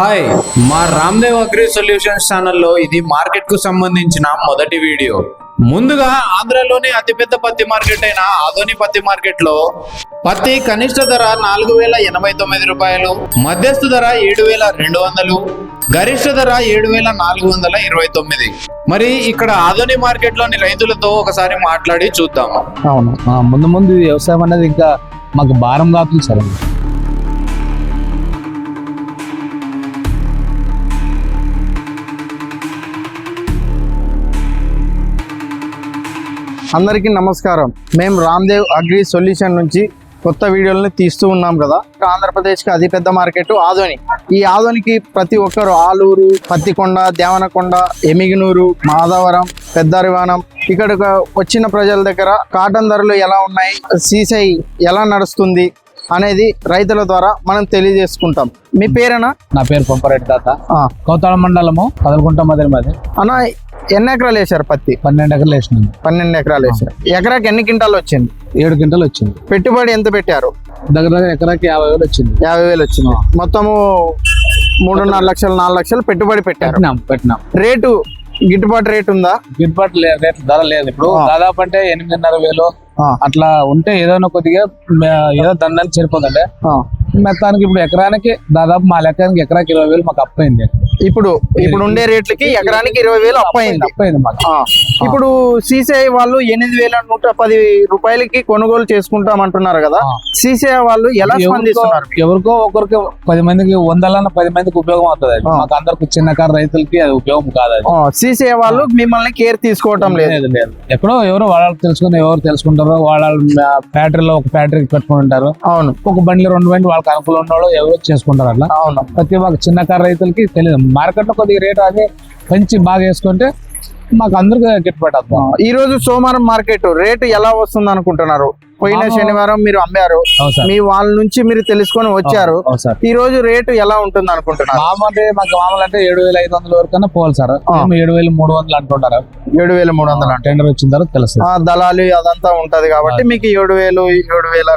Hi మా Ramdev agri solutions ఛానల్లో ఇది మార్కెట్కు సంబంధించిన మొదటి వీడియో ముందుగా ఆంధ్రలోని అతిపెద్ద పత్తి మార్కెట్ అయిన ఆదోని పత్తి మార్కెట్లో పత్తి కనిష్ట ధర నాలుగు వేల ఎనభై తొమ్మిది రూపాయలు మధ్యస్థ ధర ఏడు వేల రెండు వందలు గరిష్ట ధర ఏడు వేల నాలుగు వందల ఇరవై తొమ్మిది. మరి ఇక్కడ ఆదోని మార్కెట్లోని రైతులతో ఒకసారి మాట్లాడి చూద్దాము. అవును. ముందు ముందు వ్యవసాయం అనేది ఇంకా మాకు భారం కాదు సరే. అందరికీ నమస్కారం. మేము రామ్దేవ్ అగ్రి సొల్యూషన్ నుంచి కొత్త వీడియోలను తీస్తూ ఉన్నాం కదా. ఆంధ్రప్రదేశ్కి అతిపెద్ద మార్కెట్ ఆదోని. ఈ ఆదోనికి ప్రతి ఒక్కరు ఆలూరు పత్తికొండ దేవనకొండ ఎమిగినూరు మాధవరం పెద్దరివానం ఇక్కడ వచ్చిన ప్రజల దగ్గర కాటన్ ధరలు ఎలా ఉన్నాయి సీసై ఎలా నడుస్తుంది అనేది రైతుల ద్వారా మనం తెలియజేసుకుంటాం. మీ పేరేనా? నా పేరు పంపరెడ్డి తాత. కోతాళ మండలము కదలకుంట మదిరి మాది. అన్న ఎన్ని ఎకరాలు వేశారు పత్తి? పన్నెండు ఎకరాలు వేసినాము పన్నెండు ఎకరాలు వేశారు. ఎకరాకి ఎన్ని క్వింటాలు వచ్చింది? ఏడు గంటలు వచ్చింది. పెట్టుబడి ఎంత పెట్టారు? దగ్గర దగ్గర ఎకరాకి యాభై వేలు వచ్చింది. యాభై వేలు వచ్చింది. మొత్తము మూడున్నర లక్షలు నాలుగు లక్షలు పెట్టుబడి పెట్టారు. పెట్టినాం రేటు గిట్టుబాటు రేటు ఉందా? గిట్టుబాటు రేట్లు ధర లేదు. ఇప్పుడు. దాదాపు అంటే ఎనిమిదిన్నర వేలు అట్లా ఉంటే ఏదైనా కొద్దిగా ఏదో దండానికి సరిపోతుండే మొత్తానికి ఇప్పుడు ఎకరానికి దాదాపు మా లెక్కానికి ఎకరాకి ఇరవై వేలు మాకు అప్పయింది. ఇప్పుడు ఇప్పుడు ఉండే రేట్లకి ఎకరానికి ఇరవై వేలు అప్పయింది అప్పయింది. మాకు. ఇప్పుడు సిసిఐ వాళ్ళు ఎనిమిది వేల నూట పది రూపాయలకి కొనుగోలు చేసుకుంటామంటున్నారు కదా. ఆ. సిసిఐ వాళ్ళు ఎలా స్పందిస్తున్నారు? ఎవరికో ఒకరికి పది మందికి వందలన్న పది మందికి ఉపయోగం అవుతుంది. మాకు అందరికి చిన్నకారు రైతులకి అది ఉపయోగం కాదు అది. సిసిఐ వాళ్ళు మిమ్మల్ని కేర్ తీసుకోవటం లేదు. ఎక్కడో ఎవరో వాళ్ళు తెలుసుకుని ఎవరు తెలుసుకుంటారో వాళ్ళ ఫ్యాక్టరీలో ఒక ఫ్యాక్టరీకి పెట్టుకుని ఉంటారు. అవును. ఒక బండి రెండు బండి వాళ్ళకి అనుకూలం ఉన్న వాళ్ళు ఎవరో చేసుకుంటారు అట్లా. అవును. ప్రతి ఒక్క చిన్నకారు రైతులకి తెలియదు. మార్కెట్లో కొద్దిగా రేట్ అదే పెంచి బాగా వేసుకుంటే మాకు అందరికి గిట్టుబాటు అవుతుంది. ఈ రోజు సోమవారం మార్కెట్ రేటు ఎలా వస్తుంది అనుకుంటున్నారు పోయిన శనివారం మీరు అమ్మారు. మీ వాళ్ళ నుంచి మీరు తెలుసుకొని వచ్చారు. ఈ రోజు రేటు ఎలా ఉంటుంది అనుకుంటున్నారు? మామూలు అంటే మాకు మామూలు అంటే ఏడు వేల ఐదు వందల వరకు పోవాలి సార్. ఏడు వేల మూడు వందలు అంటుంటారు ఏడు వేల మూడు వందలు టెండర్ వచ్చిన తర్వాత తెలుస్తుంది. ఆ, దళాలు అదంతా ఉంటది కాబట్టి మీకు ఏడు వేలు ఏడు వేల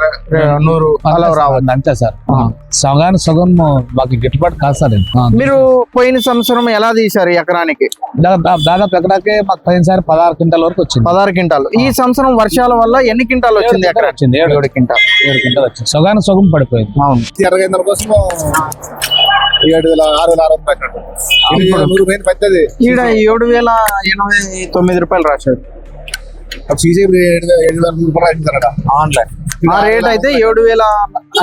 నూరు అలా రావచ్చు. అంతే సార్. ఆ. సగానికి సగం మాకు గిట్టుబాటు కాదు సార్. మీరు పోయిన సంవత్సరం ఎలా తీశారు ఎకరానికి? దాదాపు ఎకరాకి మాకు పోయినసారి పదహారు క్వింటాల వరకు వచ్చింది. పదహారు క్వింటాలు. ఈ సంవత్సరం వర్షాల వల్ల ఎన్ని క్వింటాలు వచ్చింది ఎకరా వచ్చింది? ఏడు ఏడు క్వింటాల్. ఏడు క్వింటాలు వచ్చింది. సగానికి సగం పడిపోయింది. అవును. ఇరవై వందల కోసం ఏడు వేల ఆరు వేల ఆరు పెట్టినట్టు ఇది నూరు పోయింది పెద్దది ఈడ ఏడు వేల ఎనభై తొమ్మిది రూపాయలు రాశాడు. సీసీ ఏడు వేల ఏడు వేల రూపాయలు అయిందన్నట ఆన్లైన్. ఆ రేట్ అయితే ఏడు వేల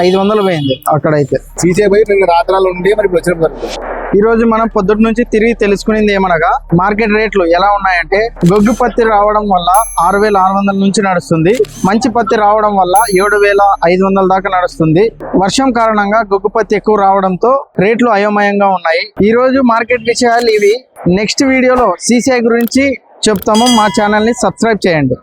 ఐదు వందలు పోయింది అక్కడైతే. సీసీ పోయి రెండు రాత్రాలు ఉండి మరి ఇప్పుడు వచ్చినప్పుడు ఈరోజు మనం పొద్దుటి నుంచి తిరిగి తెలుసుకునేది ఏమనగా మార్కెట్ రేట్లు ఎలా ఉన్నాయంటే గొగ్గు పత్తి రావడం వల్ల ఆరు వేల ఆరు వందల నుంచి నడుస్తుంది. మంచి పత్తి రావడం వల్ల ఏడు వేల ఐదు వందల దాకా నడుస్తుంది. వర్షం కారణంగా గొగ్గు పత్తి ఎక్కువ రావడంతో రేట్లు అయోమయంగా ఉన్నాయి. ఈ రోజు మార్కెట్ విషయాలు ఇవి. నెక్స్ట్ వీడియోలో సీసీఐ గురించి చెప్తాము. మా ఛానల్ని సబ్స్క్రైబ్ చేయండి.